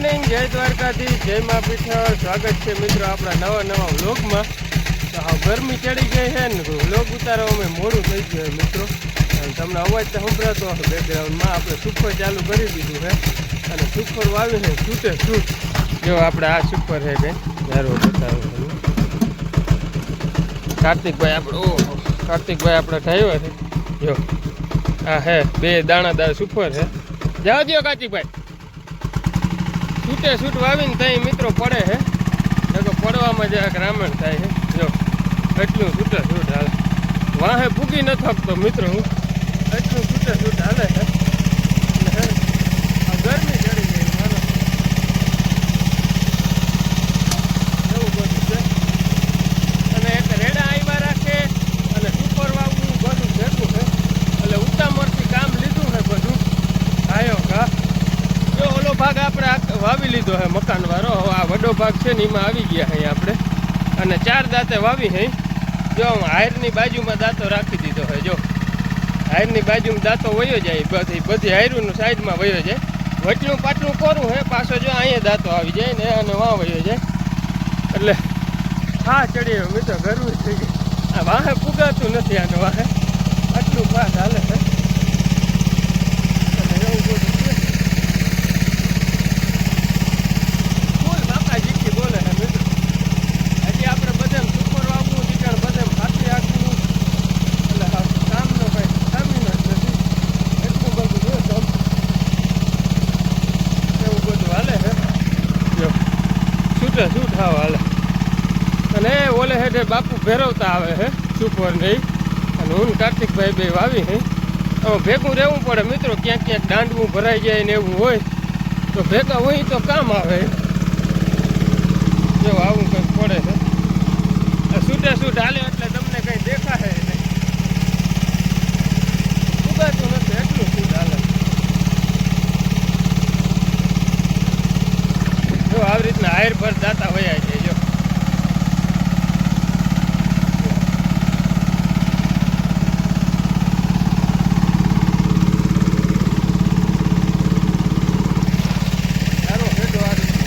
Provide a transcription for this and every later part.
જય દ્વારકાથી જય મા પીઠળ. સ્વાગત છે મિત્રો આપણા નવા નવા વ્લોગમાં. તો હા, ગરમી ચડી ગઈ છે ને વ્લોગ અમે મોડું થઈ ગયું મિત્રો. અને તમને અવાજ તો સંભળાતો હશે. બેકગ્રાઉન્ડમાં આપણે સુપર ચાલુ કરી દીધું છે. અને સુપર વાવ્યું છે, છૂટે છૂટ. જો આપણે આ સુપર છે કંઈ ધારો બતાવો કાર્તિકભાઈ આપણે કાર્તિકભાઈ આપણે ડ્રાઈવર છે. જો, આ હે બે દાણાદાર સુપર છે. જાઓ દો કાર્તિકભાઈ. છૂટે છૂટ વાવીને ત્યાં મિત્રો પડે છે નકર પડવામાં જરાક રામણ થાય છે જો, એટલું છૂટે છૂટ હાલે. વાહે ભૂગી ન થકતો મિત્રો એટલું છૂટે છૂટ હાલે છે અને હે, આ ગરમી ચડી ગઈ માનો એવું બધું છે અને એક રેડા આવ્યા રાખે અને સુપર વાવવું બધું ભેગું છે એટલે ઉતામળથી કામ લીધું છે બધું આયો કા જો ઓલો ભાગ આપણે આ વાવી લીધો છે મકાન વાળો હવે આ વડો ભાગ છે આવી ગયા અહીં આપણે. અને ચાર દાંતે વાવી હઈ જો હાયરની બાજુમાં દાંતો રાખી દીધો હોય જો. હાયરની બાજુમાં દાંતો વયો જાય, બધી બધી હાયરુંનું સાઈડમાં વયો જાય. વચલું પાટલું કોરું હે, પાછો જો અહીંયા દાંતો આવી જાય ને, અને વાં વયો જાય. એટલે હા ચડી ગયો મિત્રો ગરવું થઈ ગયું આ વાહે પુગાતું નથી આને વાહે. આટલું પાસ હાલે છે અને એવું બધું છે બોલ બાપાજી બોલે હે મિત્રો હજી આપણે બધાને સુપર વાવવું ટીકાણ બધે ફાટી રાખવું એટલે હા કામનો કઈ કામી જ નથી એટલું બધું જો કામ એવું બધું હાલે છે જો છૂટે છૂટ હાવ હાલે અને એ ઓલે હેઠે બાપુ ભેરવતા આવે છે સુપર નહીં. અને હું કાર્તિકભાઈ બે વાવી છે આમાં ભેગું રહેવું પડે. મિત્રો, ક્યાંક ક્યાંક દાંડવું ભરાઈ જાય ને એવું હોય, તો ભેગા હોય તો કામ આવે. જો આવું કંઈક પડે છે છૂટે છૂટ હાલે એટલે તમને કંઈ દેખાશે નહીં. ઉગાતું નથી, એટલું છૂટ હાલે. જો આવી રીતના હાયર પર દાતા હોય છે જો સારો હેડો આ રીતનો.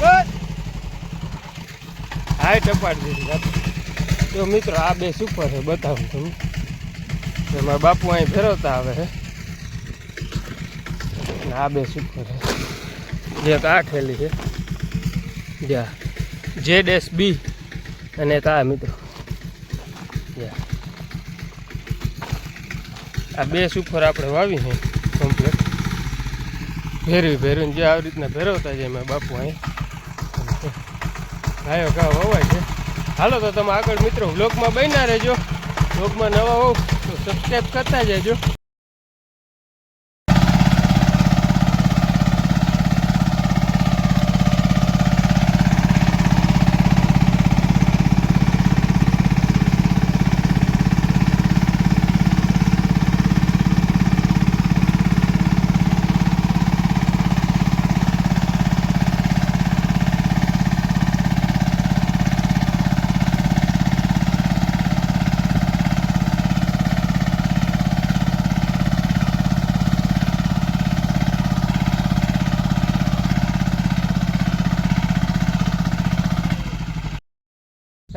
બસ. હાય ટપાડી દીધી તો મિત્રો, આ બે સુપર છે, બતાવું તમને. એમાં બાપુ અહીં ફેરવતા આવે છે. આ બે સુપર છે. એક આ ઠેલી છે. જ્યાં જે ડેસ બી અને એક આ મિત્રો. આ બે સુપર આપણે વાવી છે. કમ્પ્લેટ ફેરવી ફેરવીને જે આવી રીતના ફેરવતા જાય મારા બાપુ અહીં. ગાયો ઘા વવાય છે? હાલો તો તમે આગળ મિત્રો વ્લોગમાં બન્યા રહેજો. વ્લોગમાં નવા હોવ તો સબસ્ક્રાઈબ કરતા જજો.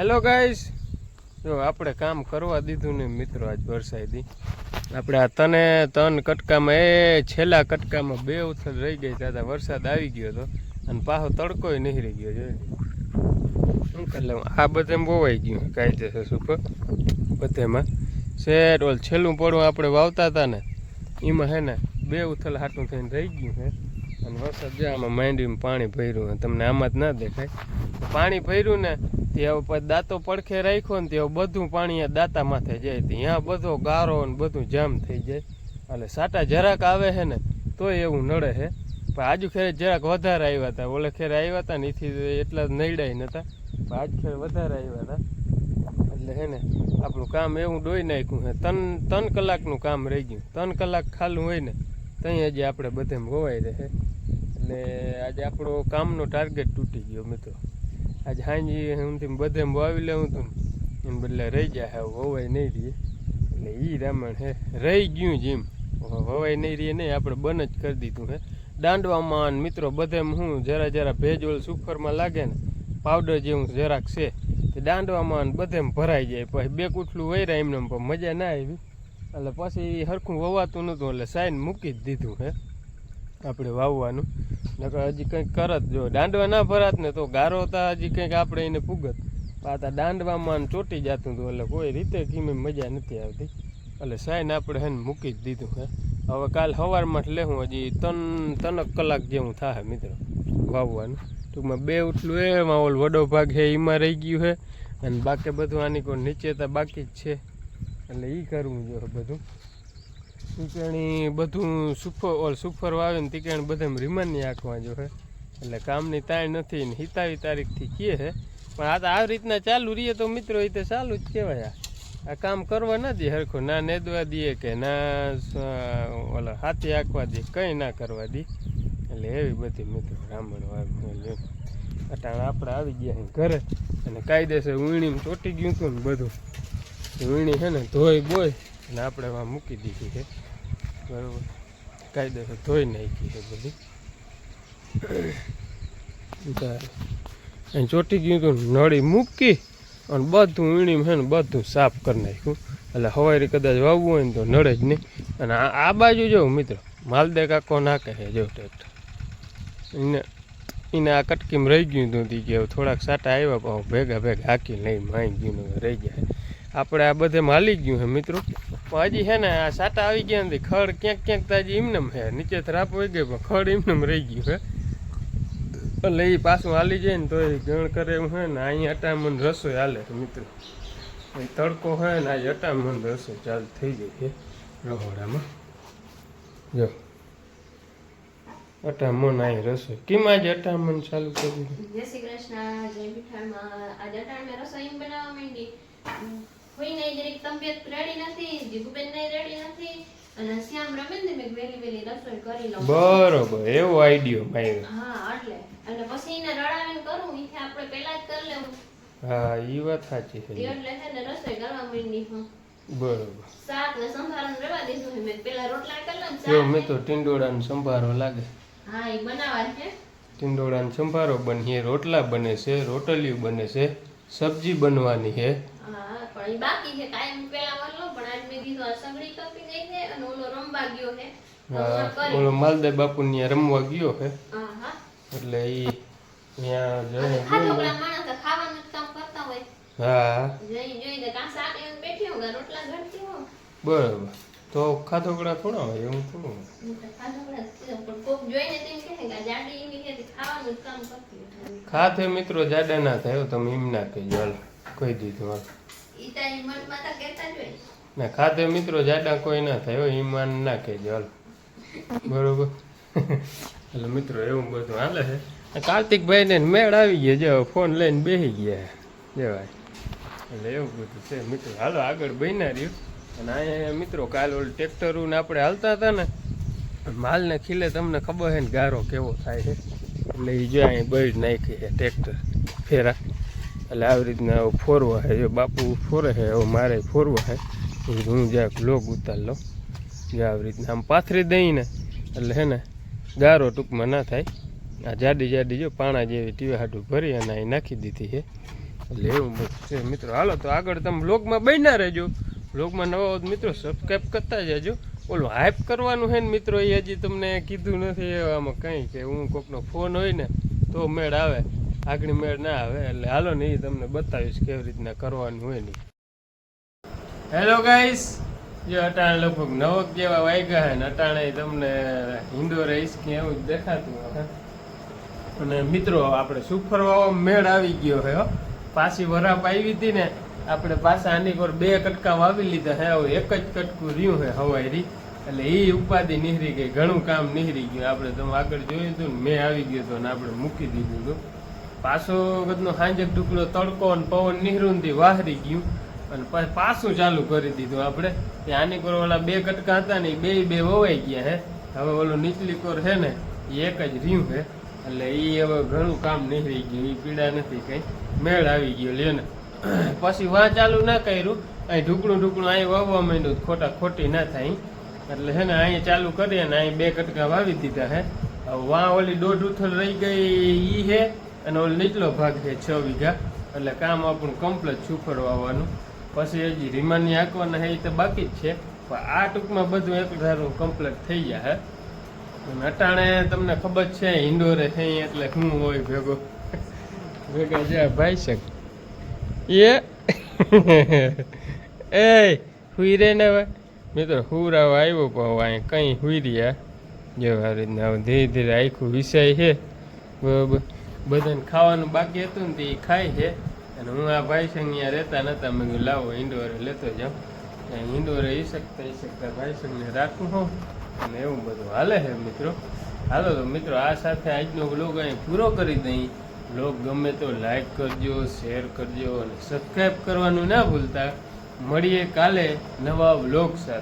હેલો ગાઈસ જો, આપણે કામ કરવા દીધું ને મિત્રો આજ વરસાદી. આપણે આ તને, તન કટકામાં, એ છેલ્લા કટકામાં બે ઉથલ રહી ગઈ દાદા, વરસાદ આવી ગયો હતો અને પાછો તડકોય રહી ગયો છે. શું કરે આ બધે બોવાઈ ગયું. કાયદેસર સુપર બધેમાં. શેર, ઓલ છેલ્લું પડવું આપણે વાવતા હતા ને. એમાં હે ને, બે ઉથલ હાટું થઈને રહી ગયું છે. અને વરસાદ જે આમાં માંડવીમાં પાણી ભર્યું તમને આમાં જ ના દેખાય. પાણી ભર્યું ને તે દાંતો પડખે રાખ્યો ને તે બધું પાણી દાંતા માથે જાય. તે ત્યાં બધો ગારો ને બધું જામ થઈ જાય. એટલે સાટા જરાક આવે છે ને, તોય એવું નડે છે. પણ આજુ ખેરે જરાક વધારે આવ્યા હતા. ઓલે ખેરે આવ્યા હતા ને, એથી એટલા નડ્યા નહોતા પણ આજ ખેર વધારે આવ્યા હતા. એટલે હે ને, આપણું કામ એવું ડોઈ નાખ્યું છે. ત્રણ ત્રણ કલાકનું કામ રહી ગયું. ત્રણ કલાક ખાલું હોય ને, ત્યાં હજી આપણે બધે ગોવાઈ રહે. એટલે આજે આપણો કામનો ટાર્ગેટ તૂટી ગયો મિત્રો. આજે હાંજી હું બધે વાવી લેવું તું એમ બદલે રહી જાય હે વવાય નહીં રહીએ. એટલે એ રામણ હે, રહી ગયું જેમ વવાઈ નહીં રહી નહીં, આપણે બન જ કરી દીધું હે. દાંડવામાં મિત્રો બધે હું જરા જરા ભેજોલ સુફરમાં લાગે ને, પાવડર જેવું જરાક છે. તે દાંડવામાં બધે ભરાઈ જાય, પછી બે કુઠલું વૈરા એમને પણ મજા ના આવી. એટલે પછી સરખું વવાતું નહોતું એટલે સાઈન મૂકી જ દીધું હે. આપણે વાવવાનું. નકર હજી કંઈક કરત, જો દાંડવા ના ભરાત ને તો ગારો હતા હજી કંઈક આપણે એને પૂગત. પાતા દાંડવામાં ચોટી જતું હતું એટલે કોઈ રીતે કીમે મજા નથી આવતી. એટલે સાઈન આપણે હેને મૂકી જ દીધું હે. હવે કાલ સવારમાં જ લેવું હજી ત્રણ ત્રણક કલાક જેવું થાય મિત્રો વાવવાનું. ટૂંકમાં બે ઉઠલું, એ એમાં ઓલ વડો ભાગ છે એમાં રહી ગયું છે અને બાકી બધું આની કોઈ નીચે તો બાકી જ છે. એટલે એ કરવું જોઈએ બધું. ટીકણી બધું સુફર ઓલ સુફર વાવે ને ટીકણી બધે રીમાની આંખવા જો હે. એટલે કામની તાણ નથી ને હિતાવી તારીખથી કીએ છે પણ આ તો આવી રીતના ચાલુ રહીએ તો મિત્રો એ તો ચાલુ જ કહેવાય આ. કામ કરવા ના દે હરખું. ના નેદવા દઈએ કે ના ઓલા હાથી આંકવા દે, કંઈ ના કરવા દે. એટલે એવી બધી મિત્રો બ્રાહ્મણ વાવે અટાણે આપણે આવી ગયા ઘરે. અને કાયદેસર વીણી ચોટી ગયું હતું ને બધું. વીણી છે ને ધોઈ બોય અને આપણે મૂકી દીધી છે બરાબર. કાયદો ધોઈ નાખી છે બધી. ચોટી ગયું હતું નળી મૂકી અને બધું વીણીમાં છે ને બધું સાફ કરી નાખ્યું. એટલે હવારી કદાચ વાવવું હોય ને તો નડે જ નહીં. અને આ બાજુ જો મિત્રો, માલદે કાકો નાખે છે જો ટ્રેક્ટર એને એને આ કટકીમાં રહી ગયું હતું કે થોડાક સાટા આવ્યા પણ ભેગા ભેગા હાકી લઈ માઈ ગયું ને રહી જાય. આપણે આ બધે માલી ગયું છે મિત્રો. પણ હજી છે ને આ સાટા આવી ગયા નથી ખડ ક્યાંક ક્યાંક તો હજી એમનેમ છે નીચે થરાપ હોય ગઈ પણ ખડ એમનેમ રહી ગયું છે એટલે એ પાછું હાલી જાય ને તો એ ગણ કરે એવું છે ને અહીંયા અટામણ રસોઈ હાલે મિત્રો. અહીં તડકો હોય ને આજે અટામણ રસોઈ ચાલુ થઈ ગઈ છે રહોડામાં. જો. અટામણ અહીં રસોઈ. કેમ આજે અટામણ ચાલુ કર્યું? જય શ્રી કૃષ્ણ, જય મીઠામાં આજે અટાણમાં રસોઈ બનાવવા માંડી. કોઈ નહીં જરીક તબિયત રેડી નથી જીગુબેન નહીં રેડી નથી અને શ્યામ રમે ને મેં વેલી વેલી રસોઈ કરી લઉં. બરોબર એવો આઈડિયો ભાઈ. હા એટલે અને પછી એને રડાવીને કરું ઈથે આપણે પહેલા જ કરી લેવું. હા એ વાત સાચી છે. એટલે છે ને રસોઈ કરવા માંડી હું બરોબર. શાક ને સંભારણ રેવા દીધું છે મેં પેલા રોટલા કરી લઉં જો મેં તો ટીંડોળાનો સંભારો લાગે. હા એ બનાવવા છે. ટીંડોળાનો સંભારો બનીએ રોટલા બને છે રોટલીયું બને છે સબ્જી બનવાની છે. પણ એ બાકી છે કાયમ પેલા વાળો પણ આજ મેં કીધું આ સગડી કપી ગઈ છે અને ઓલો રમવા ગયો છે. ઓલો માલદે બાપુ ત્યાં રમવા ગયો છે. એટલે એ ત્યાં જઈને માણસ ખાવાનું કામ કરતા હોય. હા. જઈ જોઈને કાં શાક લઈને બેઠી હોગા રોટલા ઘડતી હો બરાબર. તો ખાધોકડા થોડા હોય એવું થોડું. ખાતે મિત્રો જાડા ના થાય તમે એમ ના કહેજો. હાલ કહી દીધું હાલ. ના ખાતે મિત્રો જાડા કોઈ ના થાય હો, ઈમાન ના કહેજો હાલ. બરોબર? એટલે મિત્રો એવું બધું હાલે છે. કાર્તિકભાઈ ને મેળ આવી ગયા જો ફોન લઈને બેસી ગયા. જવાય એટલે એવું બધું છે મિત્રો. હાલો આગળ બન્યા રહ્યું. અને અહીંયા મિત્રો કાલ ઓલું ટ્રેક્ટરું ને આપણે હાલતા હતા ને માલને ખીલે તમને ખબર છે ને ગારો કેવો થાય છે? એટલે એ જો અહીં બળી નાખી છે ટ્રેક્ટર ફેરા. એટલે આવી રીતના ફોરવા જો બાપુ ફોરે છે હવે મારે ફોરવા છે હું જ્યાં લોગ ઉતાર લઉં જે આવી રીતના આમ પાથરી દઈને, એટલે હે ને, ગારો ટૂંકમાં ના થાય. આ જાડી જાડી જો પાણા જેવી ટીવે હાટું ભરી અને અહીં નાખી દીધી છે એટલે એવું છે. મિત્રો, હાલો તો આગળ તમે બ્લોગમાં બન્યા રહેજો. બ્લોગમાં નવા મિત્રો સબસ્ક્રાઈબ કરતા જજો. ઓલું હાઈપ કરવાનું છે ને મિત્રો, એ હજી તમને કીધું નથી આમાં કંઈ કે હું કોકનો ફોન હોય ને, તો મેળ આવે. આગળ મેળ ના આવે, એટલે હાલો ને તમને બતાવીશ કેવી રીતના કરવાનું હોય ને હેલો ગાઈસ જો અટાણે લગભગ નવક જેવા વાગ્યા હે ને અટાણે તમને ઇન્ડોર કે એવું જ દેખાતું અને મિત્રો, આપણે સુફરવાઓ મેળ આવી ગયો હે પાછી વરાપ આવી હતી ને, આપણે પાછા આની પર બે કટકા વાવી લીધા હે, હવે એક જ કટકું રહ્યું હે હવાઈ એટલે એ ઉપાધિ નીહરી ગઈ, ઘણું કામ નીહરી ગયું. આપણે તમે આગળ જોયું હતું ને, મેં આવી ગયો હતો ને આપણે મૂકી દીધું હતું. પાછો ગતનો હાંજક ટુકડો તડકો અને પવન નિહરુંથી વાહરી ગયું અને પછી પાછું ચાલુ કરી દીધું આપણે. આની કોર ઓલા બે કટકા હતા ને બે બે વવાઈ ગયા હે. હવે ઓલું નીચલી કોર છે ને, એ એક જ રહ્યું છે એટલે એ હવે ઘણું કામ નીકળી ગયું એ પીડા નથી કઈ. મેળ આવી ગયો લે ને. પછી વાં ચાલુ ના કર્યું. અહીં ઢુકણું ઢુકણું અહીં વાવવા માંડ્યું ખોટા ખોટી ના થાય. એટલે હે ને, અહીં ચાલુ કરીએ ને, અહીં બે કટકા વાવી દીધા હે. વાં ઓલી દોઢ ઉથલ રહી ગઈ એ હે. અને ઓલ નીચલો ભાગ છે છ વીઘા, એટલે કામ આપણું કમ્પ્લેટ સુફર વાવવાનું. પછી હજી રીમાની હાંકવાના હે એ તો બાકી જ છે. પણ આ ટૂંકમાં બધું એક ધારું કમ્પ્લેટ થઈ ગયા હે નટાણે તમને ખબર છે ઇન્ડોરે છે એટલે શું હોય ભેગો. ભેગા છે ભાઈ શક એ એ હુઈ રે ને હવે. મિત્રો, હુરાવ આવ્યો પણ હવે અહીં કંઈ હુઈ રહ્યા. જો આ રીતના ધીરે ધીરે આખું વિષય છે. બરાબર. બધાને ખાવાનું બાકી હતું ને તે ખાય છે. અને હું આ ભાઈ સંગ અહીંયા રહેતા નતા, મેં લાવો ઇન્ડોરે લેતો જાઉં. ઇન્ડોરે ઈ શકતા ઈ શકતા ભાઈ સંગને રાખું હોઉં અને એવું બધું હાલે છે મિત્રો. હાલો તો મિત્રો, આ સાથે આજનો વ્લોગ અહીં પૂરો કરી દઈ બ્લોગ ગમે તો લાઈક કરજો શેર કરજો અને સબસ્ક્રાઈબ કરવાનું ના ભૂલતા. મળીએ કાલે નવા બ્લોગ સાથે.